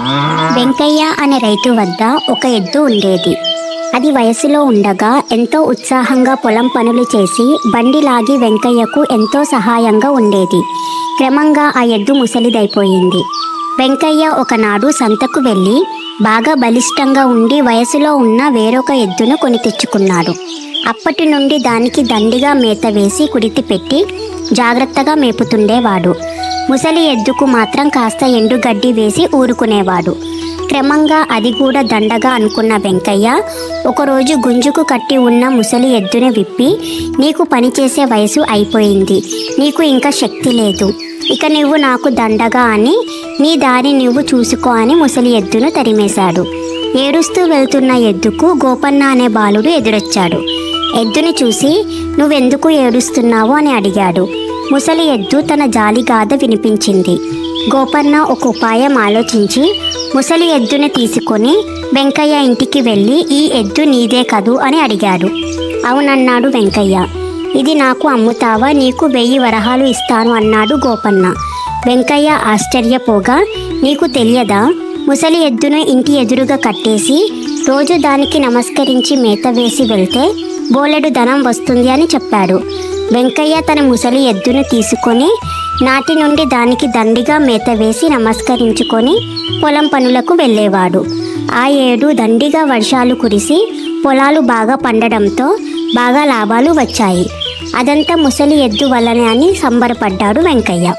వెంకయ్య అనే రైతు వద్ద ఒక ఎద్దు ఉండేది. అది వయసులో ఉండగా ఎంతో ఉత్సాహంగా పొలం పనులు చేసి బండి లాగి వెంకయ్యకు ఎంతో సహాయంగా ఉండేది. క్రమంగా ఆ ఎద్దు ముసలిదైపోయింది. వెంకయ్య ఒకనాడు సంతకు వెళ్ళి బాగా బలిష్టంగా ఉండి వయసులో ఉన్న వేరొక ఎద్దును కొని తెచ్చుకున్నాడు. అప్పటి నుండి దానికి దండిగా మేత వేసి కుడితి పెట్టి జాగ్రత్తగా మేపుతుండేవాడు. ముసలి ఎద్దుకు మాత్రం కాస్త ఎండుగడ్డి వేసి ఊరుకునేవాడు. క్రమంగా అది కూడా దండగా అనుకున్న వెంకయ్య ఒకరోజు గుంజుకు కట్టి ఉన్న ముసలి ఎద్దుని విప్పి నీకు పనిచేసే వయసు అయిపోయింది. నీకు ఇంకా శక్తి లేదు. ఇక నువ్వు నాకు దండగా అని నీ దారి నువ్వు చూసుకో అని ముసలి ఎద్దును తరిమేశాడు. ఏడుస్తూ వెళ్తున్న ఎద్దుకు గోపన్న అనే బాలుడు ఎదురొచ్చాడు. ఎద్దుని చూసి నువ్వెందుకు ఏడుస్తున్నావు? అని అడిగాడు. ముసలి ఎద్దు తన జాలిగాథ వినిపించింది. గోపన్న ఒక ఉపాయం ఆలోచించి ముసలి ఎద్దుని తీసుకొని వెంకయ్య ఇంటికి వెళ్ళి ఈ ఎద్దు నీదే కదూ? అని అడిగాడు. అవునన్నాడు వెంకయ్య. ఇది నాకు అమ్ముతావా? నీకు వెయ్యి వరహాలు ఇస్తాను అన్నాడు గోపన్న. వెంకయ్య ఆశ్చర్యపోగా నీకు తెలియదా? ముసలి ఎద్దును ఇంటి ఎదురుగా కట్టేసి రోజు దానికి నమస్కరించి మేత వేసి వెళ్తే బోలెడు ధనం వస్తుంది అని చెప్పాడు. వెంకయ్య తన ముసలి ఎద్దును తీసుకొని నాటి నుండి దానికి దండిగా మేత వేసి నమస్కరించుకొని పొలం పనులకు వెళ్ళేవాడు. ఆ ఏడు దండిగా వర్షాలు కురిసి పొలాలు బాగా పండడంతో బాగా లాభాలు వచ్చాయి. అదంతా ముసలి ఎద్దు వల్లనే అని సంబరపడ్డాడు వెంకయ్య.